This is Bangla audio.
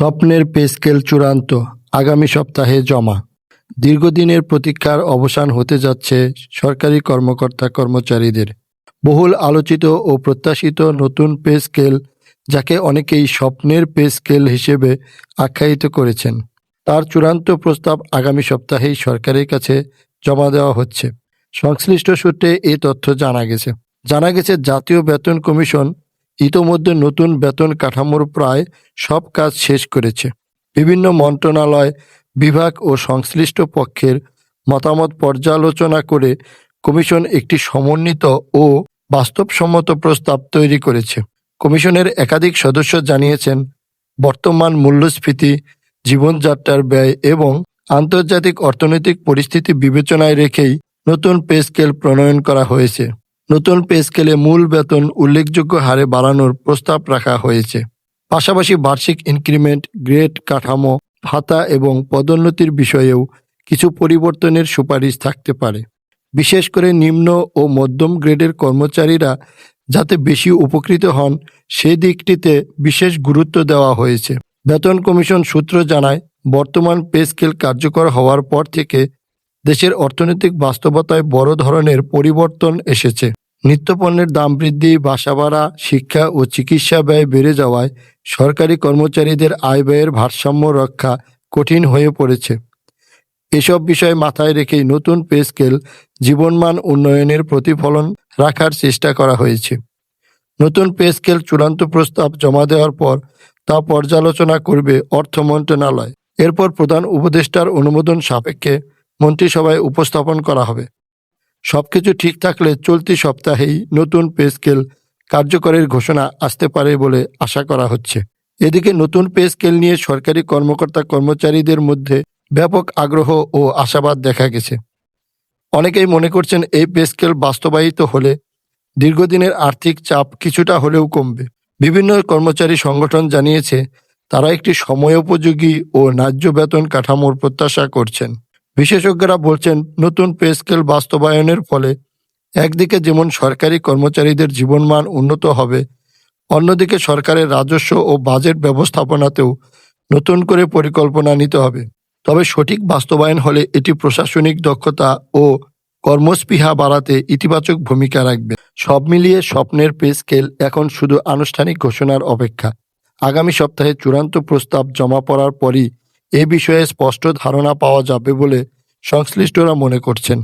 স্বপ্নের পেস্কেল চূড়ান্ত, আগামী সপ্তাহে জমা। দীর্ঘদিনের প্রতীক্ষার অবসান হতে যাচ্ছে সরকারি কর্মকর্তা কর্মচারীদের। বহুল আলোচিত ও প্রত্যাশিত নতুন পে স্কেল যাকে অনেকেই স্বপ্নের পে স্কেল হিসেবে আখ্যায়িত করেছেন। তার চূড়ান্ত প্রস্তাব আগামী সপ্তাহেই সরকারের কাছে জমা দেওয়া হচ্ছে। সংশ্লিষ্ট সূত্রে এ তথ্য জানা গেছে। জানা গেছে, জাতীয় বেতন কমিশন ইতোমধ্যে নতুন বেতন কাঠামোর প্রায় সব কাজ শেষ করেছে। বিভিন্ন মন্ত্রণালয়, বিভাগ ও সংশ্লিষ্ট পক্ষের মতামত পর্যালোচনা করে কমিশন একটি সমন্বিত ও বাস্তবসম্মত প্রস্তাব তৈরি করেছে। কমিশনের একাধিক সদস্য জানিয়েছেন, বর্তমান মূল্যস্ফীতি, জীবনযাত্রার ব্যয় এবং আন্তর্জাতিক অর্থনৈতিক পরিস্থিতি বিবেচনায় রেখেই নতুন পে স্কেল প্রণয়ন করা হয়েছে। নতুন পে স্কেলে মূল বেতন উল্লেখযোগ্য হারে বাড়ানোর প্রস্তাব রাখা হয়েছে। পাশাপাশি বার্ষিক ইনক্রিমেন্ট, গ্রেড, কাঠামো, ভাতা এবং পদোন্নতির বিষয়েও কিছু পরিবর্তনের সুপারিশ থাকতে পারে। বিশেষ করে নিম্ন ও মধ্যম গ্রেডের কর্মচারীরা যাতে বেশি উপকৃত হন, সে দিকটিতে বিশেষ গুরুত্ব দেওয়া হয়েছে। বেতন কমিশন সূত্র জানায়, বর্তমান পে স্কেল কার্যকর হওয়ার পর থেকে দেশের অর্থনৈতিক বাস্তবতায় বড় ধরনের পরিবর্তন এসেছে। নিত্যপণ্যের দাম বৃদ্ধি, বাসা ভাড়া, শিক্ষা ও চিকিৎসা ব্যয় বেড়ে যাওয়ায় সরকারি কর্মচারীদের আয় ব্যয়ের ভারসাম্য রক্ষা কঠিন হয়ে পড়েছে। এসব বিষয় মাথায় রেখেই নতুন পে স্কেল, জীবনমান উন্নয়নের প্রতিফলন রাখার চেষ্টা করা হয়েছে। নতুন পে স্কেল চূড়ান্ত প্রস্তাব জমা দেওয়ার পর তা পর্যালোচনা করবে অর্থ মন্ত্রণালয়। এরপর প্রধান উপদেষ্টার অনুমোদন সাপেক্ষে মন্ত্রিসভায় উপস্থাপন করা হবে। সবকিছু ঠিক থাকলে চলতি সপ্তাহেই নতুন পে স্কেল কার্যকরের ঘোষণা আসতে পারে বলে আশা করা হচ্ছে। এদিকে নতুন পে স্কেল নিয়ে সরকারি কর্মকর্তা কর্মচারীদের মধ্যে ব্যাপক আগ্রহ ও আশাবাদ দেখা গেছে। অনেকেই মনে করছেন এই পে স্কেল বাস্তবায়িত হলে দীর্ঘদিনের আর্থিক চাপ কিছুটা হলেও কমবে। বিভিন্ন কর্মচারী সংগঠন জানিয়েছে, তারা একটি সময়োপযোগী ও ন্যায্য বেতন কাঠামোর প্রত্যাশা করছেন। বিশেষজ্ঞরা বলছেন, নতুন পে স্কেল বাস্তবায়নের ফলে একদিকে যেমন সরকারি কর্মচারীদের জীবনমান উন্নত হবে, অন্যদিকে সরকারের রাজস্ব ও বাজেট ব্যবস্থাপনাতেও নতুন করে পরিকল্পনা নিতে হবে। তবে সঠিক বাস্তবায়ন হলে এটি প্রশাসনিক দক্ষতা ও কর্মস্পৃহা বাড়াতে ইতিবাচক ভূমিকা রাখবে। সব মিলিয়ে স্বপ্নের পে স্কেল এখন শুধু আনুষ্ঠানিক ঘোষণার অপেক্ষা। আগামী সপ্তাহে চূড়ান্ত প্রস্তাব জমা পড়ার পরই এ বিষয়ে স্পষ্ট ধারণা পাওয়া যাবে বলে সংশ্লিষ্টরা মনে করছেন।